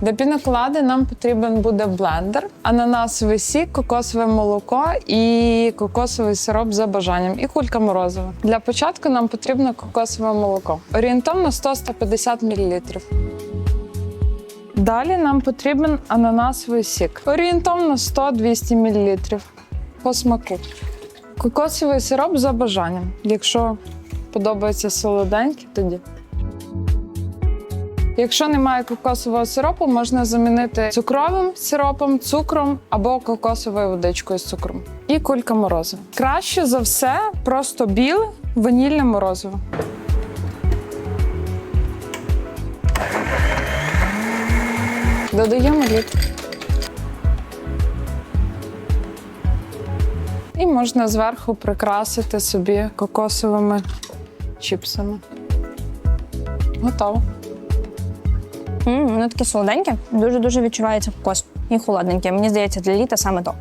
Для піноколади нам потрібен буде блендер, ананасовий сік, кокосове молоко і кокосовий сироп за бажанням, і кулька морозива. Для початку нам потрібно кокосове молоко. Орієнтовно 100-150 мл. Далі нам потрібен ананасовий сік. Орієнтовно 100-200 мл. По смаку. Кокосовий сироп за бажанням. Якщо подобається солоденький, тоді. Якщо немає кокосового сиропу, можна замінити цукровим сиропом, цукром або кокосовою водичкою з цукром. І кулька морозива. Краще за все просто біле ванільне морозиво. Додаємо лід. І можна зверху прикрасити собі кокосовими чіпсами. Готово. М, воно таке солоденьке, дуже-дуже відчувається вкус І холодненьке. Мені здається, для літа саме то.